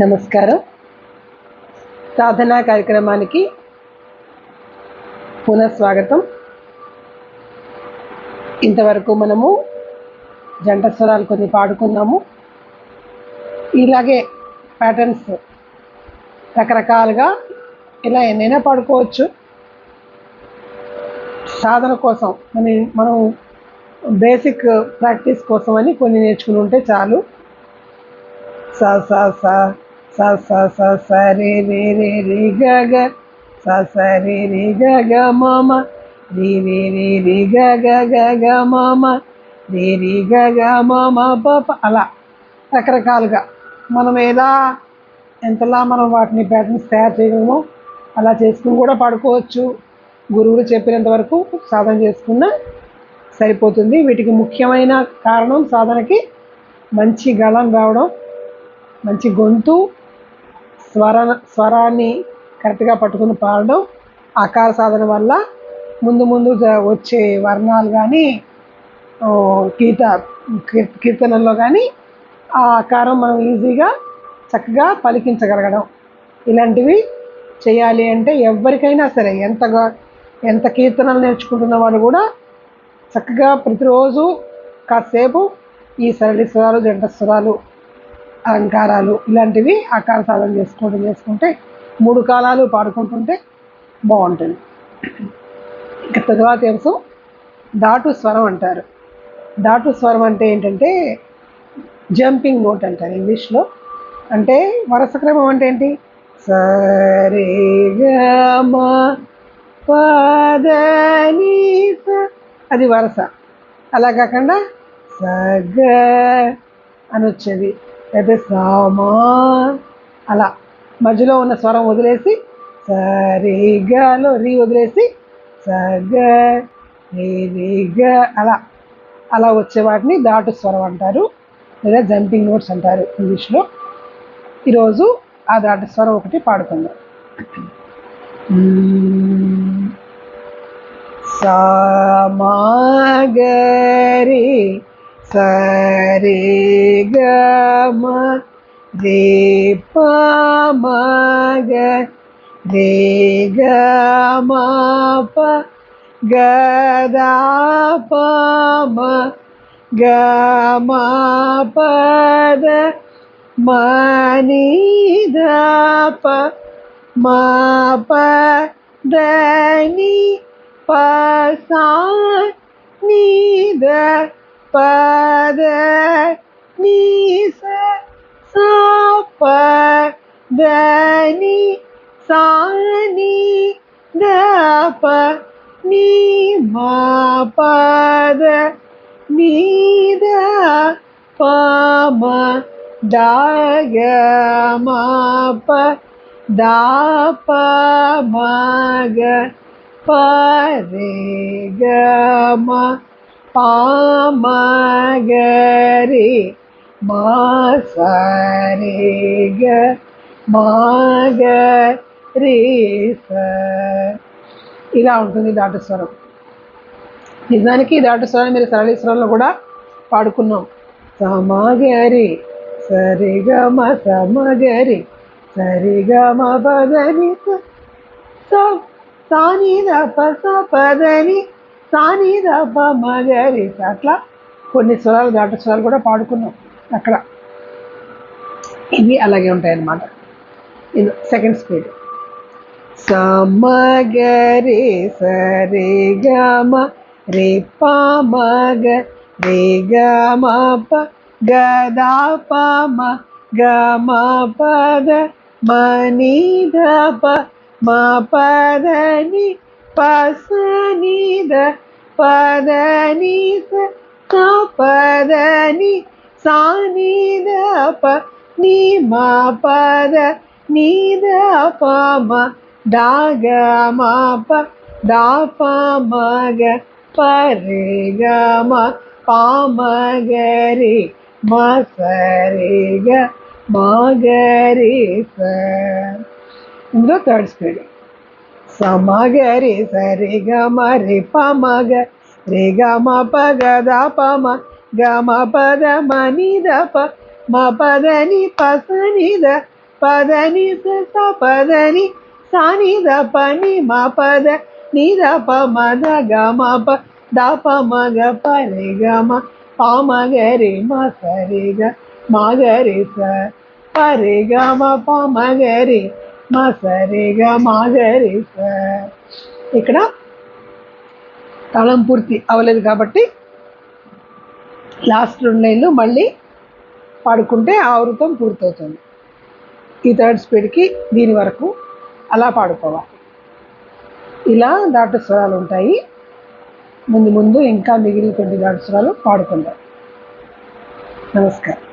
నమస్కారం. సాధనా కార్యక్రమానికి పునఃస్వాగతం. ఇంతవరకు మనము జంట స్వరాలు కొన్ని పాడుకున్నాము. ఇలాగే ప్యాటర్న్స్ రకరకాలుగా ఇలా ఎన్నైనా పాడుకోవచ్చు. సాధన కోసం మన మనం బేసిక్ ప్రాక్టీస్ కోసం అని కొన్ని నేర్చుకుని ఉంటే చాలు. సా సా సా. స స స రి గగ రే రి గగ గ గ స రి రి గగ గ గ రి రి రే రే పప గ గ గ గ గ గ అలా రకరకాలుగా మనం ఎలా ఎంతలా మనం వాటిని ప్యాటర్న్స్ తయారు చేయగలమో అలా చేసుకుని కూడా పడుకోవచ్చు. గురువులు చెప్పినంత వరకు సాధన చేసుకున్న సరిపోతుంది. వీటికి ముఖ్యమైన కారణం సాధనకి మంచి గళం రావడం మంచి గొంతు స్వర స్వరాన్ని కరెక్ట్గా పట్టుకుని పాడడం ఆకార సాధన వల్ల ముందు ముందు వచ్చే వర్ణాలు కానీ కీత కీర్తనల్లో కానీ ఆ ఆకారం మనం ఈజీగా చక్కగా పలికించగలగడం. ఇలాంటివి చేయాలి అంటే ఎవరికైనా సరే ఎంతగా ఎంత కీర్తనలు నేర్చుకుంటున్న వాళ్ళు కూడా చక్కగా ప్రతిరోజు కాసేపు ఈ సరళి స్వరాలు జంట స్వరాలు అలంకారాలు ఇలాంటివి ఆకార సాధన చేసుకోవడం చేసుకుంటే మూడు కాలాలు పాడుకుంటుంటే బాగుంటుంది. ఇక తర్వాత అంశం దాటు స్వరం అంటారు. దాటు స్వరం అంటే ఏంటంటే జంపింగ్ నోట్ అంటారు ఇంగ్లీష్లో. అంటే వరుస క్రమం అంటే ఏంటి? సరే గమ అది వరస. అలా కాకుండా సగ అని వచ్చేది అయితే సామా అలా మధ్యలో ఉన్న స్వరం వదిలేసి సరిగాలో రీ వదిలేసి సగ రి అలా అలా వచ్చే వాటిని దాటు స్వరం అంటారు లేదా జంపింగ్ నోట్స్ అంటారు ఇంగ్లీష్లో ఈరోజు ఆ దాటు స్వరం ఒకటి పాడుకుందాం మ్మ్. సామాగరి సరి గమ రే పమగ రే గమ ప గదా పమ గమ పద మని ప మా ప దని ప సా ని ద ప ద ని స పామగరి ప మా గ స. ఇలా ఉంటుంది దాటు స్వరం. నిజానికి ఈ దాటు స్వరం మీరు సరళి స్వరంలో కూడా పాడుకున్నాం. సమగరి సరిగమ సమగరి సరిగమ పదని స- స- సాని దప పదని సాని రబ్బ మగరి అట్లా కొన్ని స్వరాలు ఘాట స్వరాలు కూడా పాడుకున్నాం అక్కడ. ఇవి అలాగే ఉంటాయన్నమాట. ఇది సెకండ్ స్పీడ్ సమగరి సరి గమ రే పమగ రే గమ ప గదా పమ గమ పద మని ద పదని ప మా ని ద ప మ డా గ మ ప డా ప మ గ ప రే గ మ ప మ గ రే మ స రే గ మ గ రే స ఇందులో థర్డ్ స్పీడ్ సమగరి సరి గమ రి పమగ రి గమ పగ ద పమ గమ పద మని ద ప మ పద ని ప స ని ద పదని స పదని సాని ద పని మా పద నీ ద ప మద గ మ ప ద ప మా సరిగా మా రే ఇక్కడ తాళం పూర్తి అవ్వలేదు కాబట్టి లాస్ట్ రెండు లైన్లు మళ్ళీ పాడుకుంటే ఆ వృతం పూర్తవుతుంది. ఈ థర్డ్ స్పీడ్కి దీని వరకు అలా పాడుకోవాలి. ఇలా దాటు స్వరాలు ఉంటాయి. ముందు ముందు ఇంకా మిగిలిన కొన్ని దాటు స్వరాలు పాడుకుందాం. నమస్కారం.